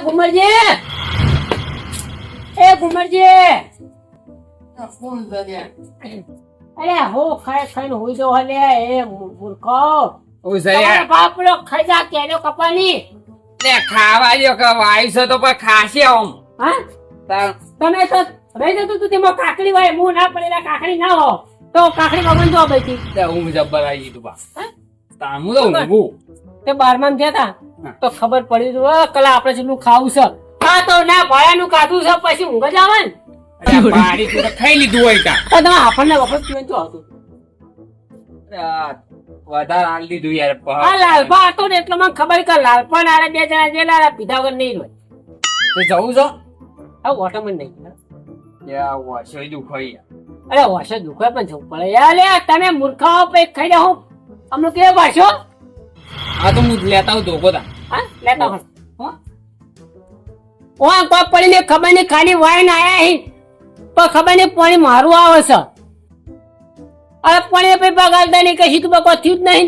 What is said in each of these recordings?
ગુમરજી એ ગુમરજી અરે હો ખાઈ ખાઈને હોઈ જો હલે. એ મૂર્ખો. તમારો બાપડો ખાઈ જા કેનો કપાની ને ખાવા જો કે વાયસો તો પણ ખાશે ઓમ હા? તમે તો રહી જતો તું તેમાં કાકડી હોય મું ના પડેલા કાકડી ના હો. તો કાકડી બગન જો બેઠી હું જબ્બર આવી ગઈ તું બા. હા? હું તો ઊંઘું. તે બારમાં ગયા હતા તો ખબર પડી તો કલા આપણે જેટલું ખાવું છે. હા તો ના ભાયાનું કાઢું છે પછી ઊંઘ જ આવે ને. ખાઈ લીધું હોય તા. તો તમે આપણને વખત પીવાનું શું હતું વધારે આલ દીધું યાર પ- લાલપા હતો ને એટલે મને ખબર કે લાલપા ને બે જણા જે લારા પીધા વગર નહીં હોય. તો જવું છો? આ વોટરમેન નહીં યાર. અરે વાસે દુખે પણ જવું પડે. યાર તમે મૂર્ખાઓ પે ખાઈ હું. અમને કેવા વાસો આ તો હું લેતા હું ધોકો તા. હા લેતા હો. હો? ઓય કોક પડીને ખબર નહીં ખાલી વાઈન આયા હી. તો ખબર નહીં પાણી મારું આવે છે. અરે પાણી પછી બગાડતા નહીં કઈ હિત બકો થયું જ નહીં.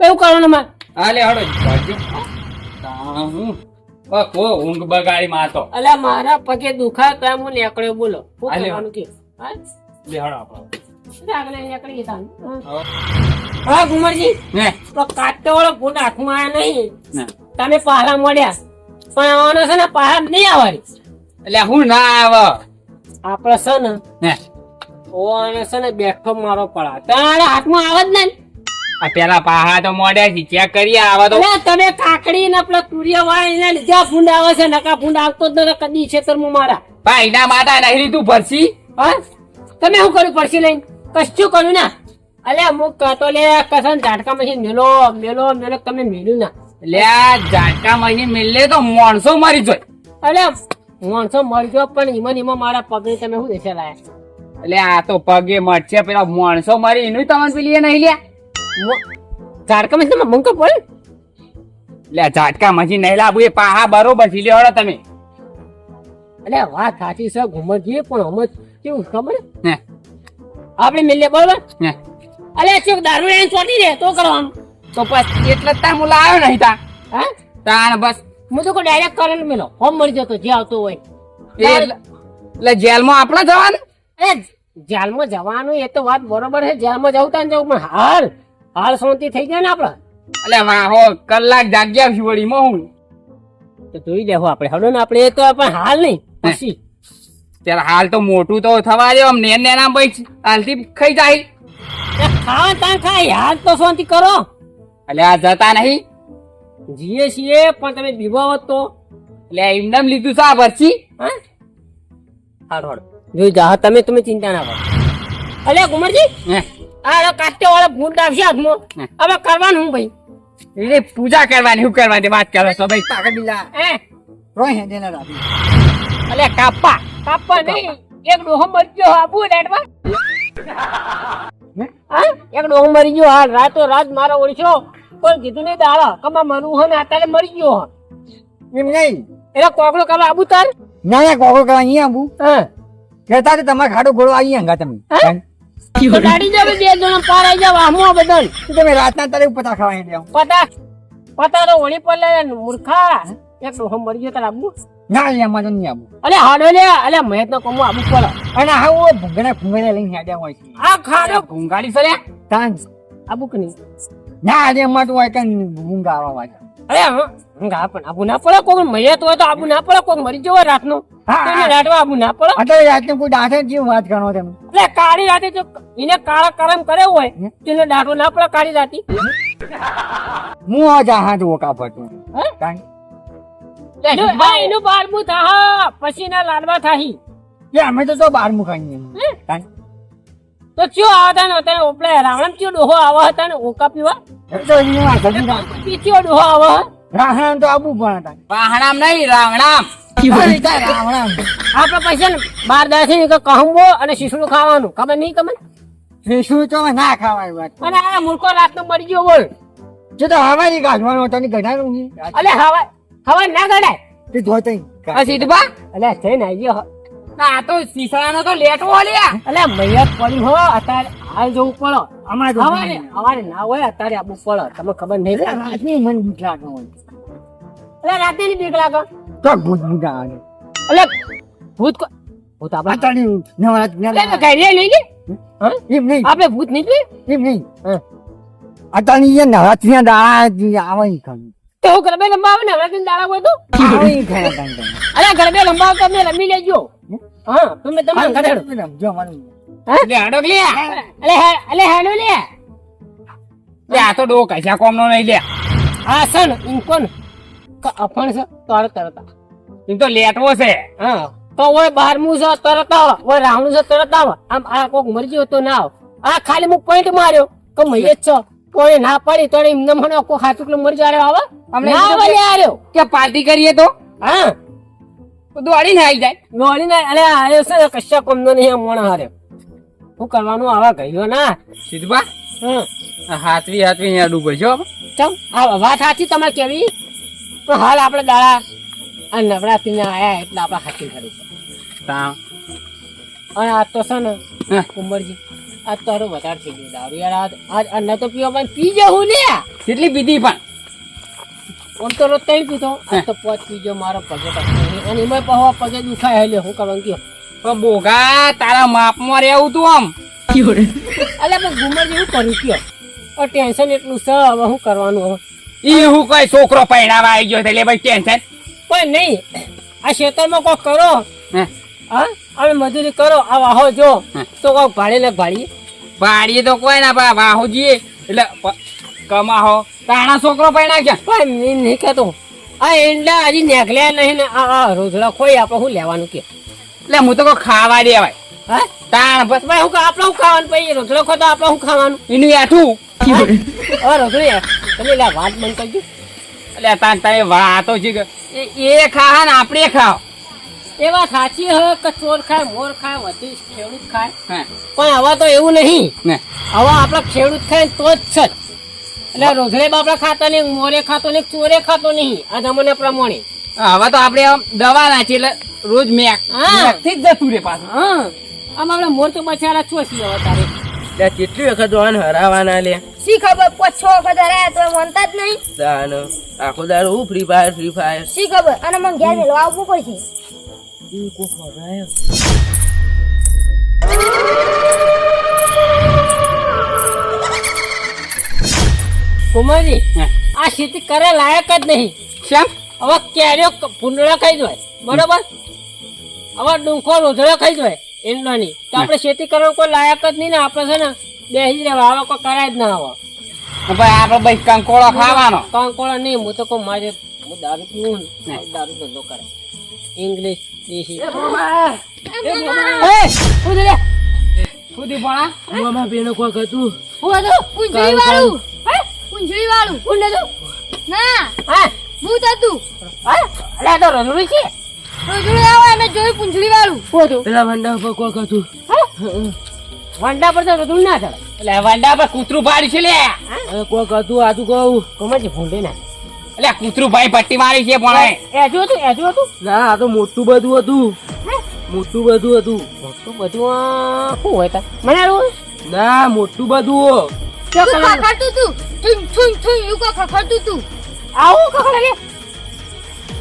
કેવું કરવાનું મારે. હા લે હડો હું ઊંઘ બગાડી માતો અલ્યા મારા પગે દુખા તો હું નીકળ્યો બોલો. શું કરવાનું કે હા? લે હડો આપણો આગળ ગયા તા. હા કુંવરજી? તો કાટો વાળો ફૂટ હાથમાં આવ્યો નહીં. તમે પહાડા મળ્યા. પણ આવવાનો છે ને પહાડ નહીં આવવાની. એટલે હું ના આવ? આપડે છે ને ઓને છે ને બેઠો મારો પડા તારા હાથમાં આવે જ નહીં. આ પેલા પાહા તો મોડ્યા છે ચેક કરીએ આવા તો તમે કાકડી ને પેલા તુરિયા વાળી ને લીધા ફૂંડ આવે છે નકા ફૂંડ આવતો જ નથી કદી ખેતરમાં મારા. ભાઈ ના માતા નહીં લીધું ભરસી? હા? તમે શું કર્યું પડશે લઈને? કશું કર્યું ના? અલે અમુક તો લે કસન ઝાટકા મશીન મેલો મેલો મેલો તમે મેલ્યું ના. લે ઝાટકા મશીન મેલે તો માણસો મરી જોય. અલે માણસો મરી ગયો પણ ઈમન ઈમન મારા પગને તમે શું દેશે લાયા? એટલે આ તો પગે મરશે પેલા માણસો મરી એનું તમને પેલી નહીં લ્યા ઝાટકા મશીનમાં મંકો પડે? લે ઝાટકા મશીન નહીં લાવું એ પાહા બરોબર લ્યો હળો તમે. અલે વાત સાચી છે ઘુમર જઈએ પણ અમે કેવું ખબર? આપણે મિલે બરોબર? અલે ચોક દારૂ લઈને ચોટી દે તો કરવાનું? તો પછી એટલે જ તાર હું લાવ્યો નહીં તા હા? તાણ બસ. હું તો ડાયરેક્ટ કરંટ મેલો. હોમ મળી જતો જે આવતો હોય. એટલે જેલમાં આપણે જવાનું? એ જેલમાં જવાનું એ તો વાત બરોબર છે. જેલમાં જવું તા જવું પણ હાલ હાલ શાંતિ થઈ જાય ને આપણે. એટલે વાહો કલાક જાગ્યા છું વળી માં હું. તો જોઈ લેવું આપણે હડો ને આપણે એ તો પણ હાલ નહીં. પછી. ત્યારે હાલ તો મોટું તો થવા દે આમ નેન નેના ભાઈ હાલથી ખાઈ જાય. ખાવા તાં ખાય યાદ તો શાંતિ કરો. એટલે આ જતા નહીં. જીએ છીએ પણ તમે બીવાવત તો. એટલે એમનેમ લીધું છે આ ભરસી હા? હાલો જોઈ જા તમે તમે ચિંતા ના કરો. અલે કુમારજી હે. આ કાસ્ટે વાળા ભૂંડ આવશે હાથમાં. હવે કરવાનું હું ભાઈ? એટલે પૂજા કરવાની શું કરવાની વાત કરો છો ભાઈ? રોય હે દેના રાતી. અલે કાપા કાપા નહીં. એક ડોહો મરી આબુ રેડમાં હા? એક ડોંગ મરી ગયો. હાલ રાતો રાત મારો ઓળખ્યો. કોઈ કીધું નહીં દાડા કમા મરું હોય ને અત્યારે મરી ગયો હા. એમ નહીં? એટલે કોકડો કરવા આબુ તાર. ના ના કોકડો કરવા અહીંયા આબુ. હા. કહેતા હતા તમારે ખાડો ગોળો આવી હંગા તમે હે? દાડી જાવે બે જણા પાર આવી જાવ આમો બદલ તમે રાતના તારે પતા ખાવા અહીંયા આવો. પતા પતા તો ઓળી પર લે મૂર્ખા. એક ડોહો મરી ગયો તાર આબુ. ના એમાં તો નહીં આબુ. અલે હાડો લે અલે મહેત નો કમો આબુ પડે અને હા ઓ ભૂંગળા ભૂંગણા લઈને હેડ્યા હોય છે. આ ખાડો ભૂંગાડી ફરે તાન આબુ કની ના. આજે એમાં હોય કે ભૂંગા આવવા વાળા અરે ભૂંગા પણ આબુ ના પડે કોઈ મયત હોય તો આબુ ના પડે કોઈ મરી જવો હોય રાતનો. હા, તેને રાતવા આબુ ના પડે. એટલે રાતને કોઈ દાંઠે જેવું વાત કરો તેમ. એટલે કાળી રાતે જો એને કાળા કરમ કર્યો હોય તેને દાડો ના પડે કાળી રાતી. હું આ જા ઓકા ફરતું હે? કાઈ એનું- બારમું થા પછીના લાડવા થાહી. એ અમે તો તો બાર મુખાઈ? તો ચો આવતા ને તને ઓપલે રાવણ ચો ડોહો આવા હતા ને ઓકા પીવા? તો એનું ના ડોહો આવા રાવણ તો આબુ પણ હતા પાહણામ નહીં રાવણામ આપડે પૈસા ને બાર દસની કે કહંબો અને શીશડું ખાવાનું. ખબર નહીં ખબર શીશડું તો ના ખાવાય વાત. અને આ મૂર્ખો રાતનો મરી ગયો બોલ. જો તો હવાની કાઢવાનો તને ગઢાનું. નહીં અલે હવા હવા ના ગઢાય. તે ધોતઈ આ સીધબા અલે થઈને આવી ગયો. ના આ તો સીસડાનો તો લેટવો લ્યા અલે મૈયત પડી હો અત્યારે હાલ જવું પડો. અમારે તો હવારે હવારે ના હોય અત્યારે આબુ પડો. તમને ખબર નહીં રાતની મન બીક લાગે હોય. અલે રાતે ની બીક લાગે. ચોક ભૂત ભૂત આવે. એટલે ભૂત કો- ભૂત આપણે અટાણી નવરાત્રી એટલે ઘરે લઈ લે હા? એમ નહીં. આપણે ભૂત નહીં એમ નહીં. હા. અટાણી એ નવરાત્રી દાડા આવે ખરું. તો હું ગરબે લંબાવે ને હવે દાડા હોય તો આવે તમે. અરે ગરબે લંબાવ તમે રમી લેજો. હા? તમે તમારે ઘરે. રમજો તો તરત તરત. એમ તો લેટવો છે. હા. તો ઓય છે તરત આવ. રાવણું છે તરત આવ. આમ આ કોક મરી ગયો તો ના આવ. આ ખાલી હું પોઈન્ટ માર્યો. કે મહી જ છો. કોઈ ના પડી તો એમને મને આખો ખાચુકલો મરી જાડે આવે અમને ના વળી આર્યો. કે પાર્ટી કરીએ તો? હા. દોડીને આવી જાય. દોડીને ના આયો છે કશા કોમનો નહીં મોણ હારે હું કરવાનું આવા ગયો ના. સિદ્ધબા હા. હાથવી હાથવી અહીંયા ડૂબે છો ચમ આ વાત સાચી તમે કેવી? તો હાલ આપણે દાડા આ નવરાત્રીને આયા એટલે આપણે હાથી ખરી તા અને આ તો છે ને. કુંવરજી આ તો હારું વધારે થઈ ગયું. દારૂ યાર આજ આજ ન તો પીવા પણ પી જવું લે કેટલી પીધી પણ? આમ તો રોજ ત્રણ પીધો. આજ તો પોચ પીજો મારો પગે અને એમાં પહવા પગે દુખાય એટલે હું કરવાનું કયો. પણ બોગા તારા માપમાં રહેવું તું આમ. અલે પણ ઘુમર જેવું કર્યું કયો. પણ ટેન્શન એટલું છે હવે શું કરવાનું હવે. ઈ હું કઈ છોકરો પહેરાવા આવી ગયો એટલે ભાઈ ટેન્શન. પણ નહીં આ ખેતરમાં કોક કરો. હે? અને મજૂરી કરો આ વાહો જો. તો કહો ભાડે લે ભાડી. વાડીએ તો કોઈ ના પા વાહુજીએ એટલે કમાહો. તાણા છોકરો પહેણા નાખ્યા. પણ મેં નહીં કહેતો. આ એંડા હજી નેકલ્યા નહીં ને આ રોજડા ખોઈ આપણે શું લેવાનું કે? એટલે હું તો કોઈ ખાવા દેવાય. હા? તાણ બસ ભાઈ હું આપણે શું ખાવાનું? પછી રોજડો ખો તો આપણે શું ખાવાનું? એનું હવે રોટલી તમે એટલે વાત બંધ કરજો. એટલે તાણ તારે વાતો છે કે એ ખા ને આપણે ખાવ એ વાત સાચી હે કે ચોર ખાય મોર ખાય વધી ખેડૂત ખાય. પણ હવે તો એવું નહીં. ને. હવે આપણે ખેડૂત ખાય તો જ છે. એટલે રોજડે બાપડા ખાતા નહીં મોરે ખાતો નહીં ચોરે ખાતો નહીં આ જમાના પ્રમાણે. હવે તો આપણે આમ દવા નાખી એટલે રોજ મેકથી જ જતું રે પાછું. હા. આમ આપણે મોર તો બચારા ચોસી હવે તારે. કેટલી વખત વાહન હરાવાના લે. શી ખબર પાંચ છ વખત હરાયા તો મનતા જ નહીં. આખો દાડો હું ફ્રી ફાયર ફ્રી ફાયર શી ખબર? અને મને ઘેર મેળવા આવવું પડશે. કુમારજી હે. આ ખેતી કરે લાયક જ નહીં. શ્યામ હવે કેરીઓ ભૂંડળા ખાઈ જાય. બરોબર? હવે ડુંખો રોજડા ખાઈ જાય ઈંડાની તો આપણે ખેતી કરવા કોઈ લાયક જ નહીં ને આપણે છે ને બેસી રહેવા. આવા કોઈ કરાય જ ના આવે ભાઈ આપણે ભાઈ કંકોળો ખાવાનો. કંકોળો નહીં હું તો કહું મારે હું દારૂ પીવું ને દારૂ ધંધો કરે ઇંગ્લિશ દેશી એ એ, ઉધર લે. સુધી ભણા મામા બેનો કોક હતું. હું હતું? પૂંછડી વાળું હે? પૂંછડી વાળું કોણ હતું? ના. હા? ભૂત હતું. હા? આ તો રજૂરી છે. રોજડું આવે જોયું પૂંછડી વાળું શું હતું? પેલા ભંડા ઉપર કોક હતું. વંડા પર તો રજૂરી ના થાય. એટલે વંડા પર કૂતરું પાડી છે લે. કોક હતું આ તું કહું. કોમાજી ભૂંડે ના એટલે કૂતરું ભાઈ પટ્ટી મારી છે પણ એજુ હતું એજુ હતું? ના આ તો મોટું બધું હતું. મોટું બધું હતું. મોટું બધું શું હોય તા મને આવું ના મોટું બધું ખખડતું તું. ઠું ઠું ઠું એવું કોઈ ખખડતું તું. આવું ખખડે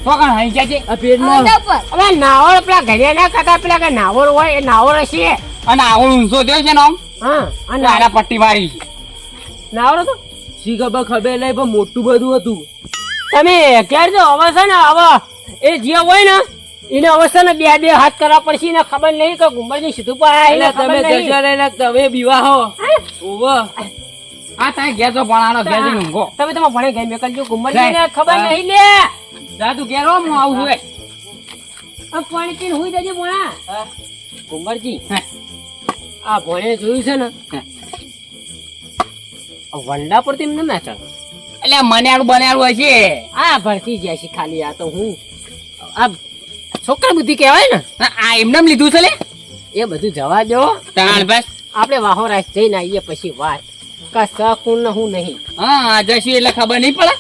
તો હઈ ગયા છે. આ આંડા પર અરે નાવળ પેલા ઘરે ના કાકા પેલા કે નાવળ હોય એ નાવળ હશે. અને આવો ઊંચો થયો છે ને આમ? હા અને આના પટ્ટી મારી છે. નાવળ હતો? શી ખબર ખબર નહીં પણ મોટું બધું હતું. તમે અત્યારે જો હવે છે ને હવે એ જે હોય ને એને અવસ્થા ને બે બે હાથ કરવા પડશે એને ખબર નહીં કે ગુંબરની સીધું પર આયા તમે ખબર નહીં. તમે બીવા હો આ તારે ઘેર તો ભણાનો ઘેર જઈને ઊંઘો. તમે તમે ભણે ઘેર મેં કરજો ગુંબરની. ખબર નહીં લે. દાદુ તું ઘેર હો, આવું હોય પણ પીને હુઈ જજે ભણા. ગુંબરજી આ ભણે જોયું છે ને વંડા પરથી એમને ના ચાલે એટલે મનેલું બનેલું હશે. આ ભરતી જાય છે ખાલી આ તો હું આ છોકરા બુદ્ધિ કહેવાય ને? આ એમને એમ લીધું છે લે? એ બધું જવા દો. તાણ બસ. આપણે વાહો રાસ જઈને આવીએ પછી વાત. કા શકું ને હું નહીં. હા જશું એટલે ખબર નહીં પડે.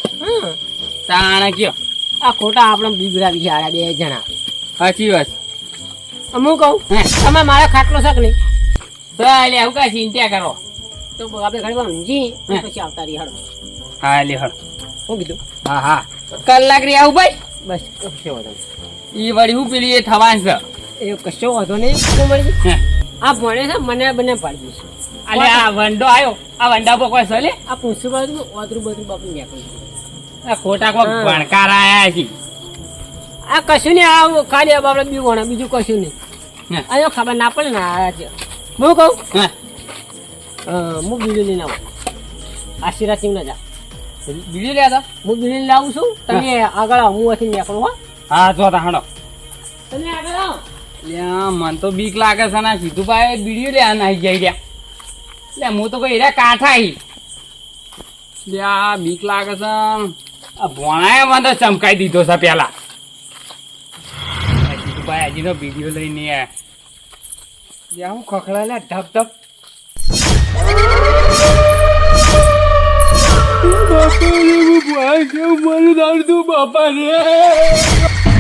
તાણ કયો. આ ખોટા આપણે બીબડાવી છે બે જણા. સાચી વાત. હું કહું? તમે મારા ખાટલો શક નહીં? ચાલ આવું કાંઈ ચિંતા કરો. તો આપણે ઘણી વાર ઊંઘી પછી આવતા રહી હાડો હા લે હળ. શું કીધું? હા હા. કલાક રે આવું ભાઈ બસ કશો વાંધો ઈ વળી હું પેલી એ થવાન છે. એ કશો વાંધો નહીં શું મળી આ ભણે છે મને બંને પાડી દઈશું અલે આ વંડો આવ્યો આ વંડા પર કોઈ સલે? આ પ્રિન્સિપાલ ઓતરું બધું બાપુ નીકળી આ ખોટા કોઈ ભણકાર આયા છે. આ કશું નહીં આ ખાલી આ બાપડે બી ભણે બીજું કશું નહીં. અહીંયા ખબર ના પડે ને આ છે. હું કહું? હા. હું બીજું લઈને આવું. આશીર્વાદ સિંહ ના જા. બીજું લે તો. હું બીજું લાવું છું. તમે આગળ આવો હું અહીંથી નીકળું હો. હા જો તા હડો. તમે આગળ આવો. લ્યા મન તો બીક લાગે છે ના. સીધું ભાઈ બીડીઓ લે નાઈ જઈ રહ્યા લે હું તો કઈ રહ્યા કાંઠા હી લ્યા બીક લાગે છે. આ ભોણાએ મને તો ચમકાઈ દીધો છે પેલા. ભાઈ હજી તો વીડિયો લઈને લ્યા હું ખખડા લે ધપ ધપ બાપા રે